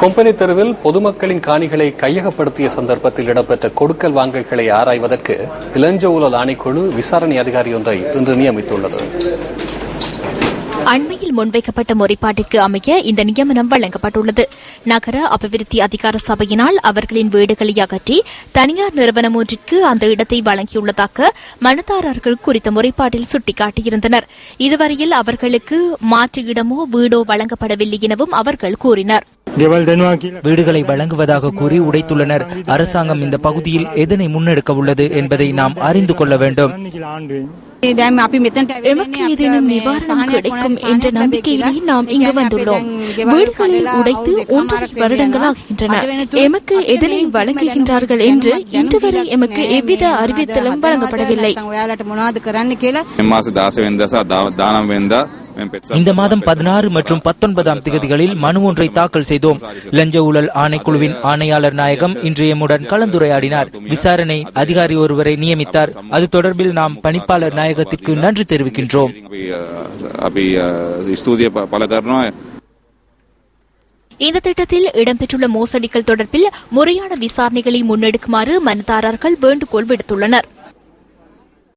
Company தெருவில் பொதுமக்களின் காணிகளை கையகப்படுத்திய சந்தர்ப்பத்தில் இடம்பெற்ற கொடுக்கல் வாங்கல்களை ஆராய்வதற்கு இளஞ்ச ஊழல் ஆணைக்குழு விசாரணை அதிகாரி ஒன்றை இன்று நியமித்துள்ளது. அண்மையில் முன்வைக்கப்பட்ட முறைப்பாட்டிற்கு அமைய இந்த நியமனம் வழங்கப்பட்டுள்ளது. நகர அபிவிருத்தி அதிகார சபையினால் அவர்களின் வீடுகளை அகற்றி தனியார் நிறுவனம் ஒன்றிற்கு அந்த இடத்தை வழங்கியுள்ளதாக மனுதாரர்கள் குறித்த முறைப்பாட்டில் சுட்டிக்காட்டியிருந்தனர். இதுவரையில் அவர்களுக்கு மாற்று இடமோ வீடோ வழங்கப்படவில்லை எனவும் அவர்கள் கூறினர். வீடுகளை வழங்குவதாக கூறி உடைத்துள்ளனர். அரசாங்கம் இந்த பகுதியில் எதனை முன்னெடுக்க உள்ளது என்பதை நாம் அறிந்து கொள்ள வேண்டும். எமக்கு ஏதேனும் நிவாரணம் கிடைக்கும் என்ற நம்பிக்கையிலே நாம் இங்கு வந்துள்ளோம். வீடுகளில் உடைத்து ஒன்றரை வருடங்களாகின்றன. எமக்கு எதனை வழங்குகின்றார்கள் என்று இன்று வரை எமக்கு எவ்வித அறிவித்தலும் வழங்கப்படவில்லை. இந்த மாதம் பதினாறு மற்றும் பத்தொன்பதாம் தேதிகளில் மனு ஒன்றை தாக்கல் செய்தோம். லஞ்ச ஊழல் ஆணைக்குழுவின் ஆணையாளர் நாயகம் இன்று எம்முடன் கலந்துரையாடினார். விசாரணை அதிகாரி ஒருவரை நியமித்தார். அது தொடர்பில் நாம் பணிப்பாளர் நாயகத்திற்கு நன்றி தெரிவிக்கின்றோம். இந்த திட்டத்தில் இடம்பெற்றுள்ள மோசடிகள் தொடர்பில் முறையான விசாரணைகளை முன்னெடுக்குமாறு மனுதாரர்கள் வேண்டுகோள் விடுத்துள்ளனர்.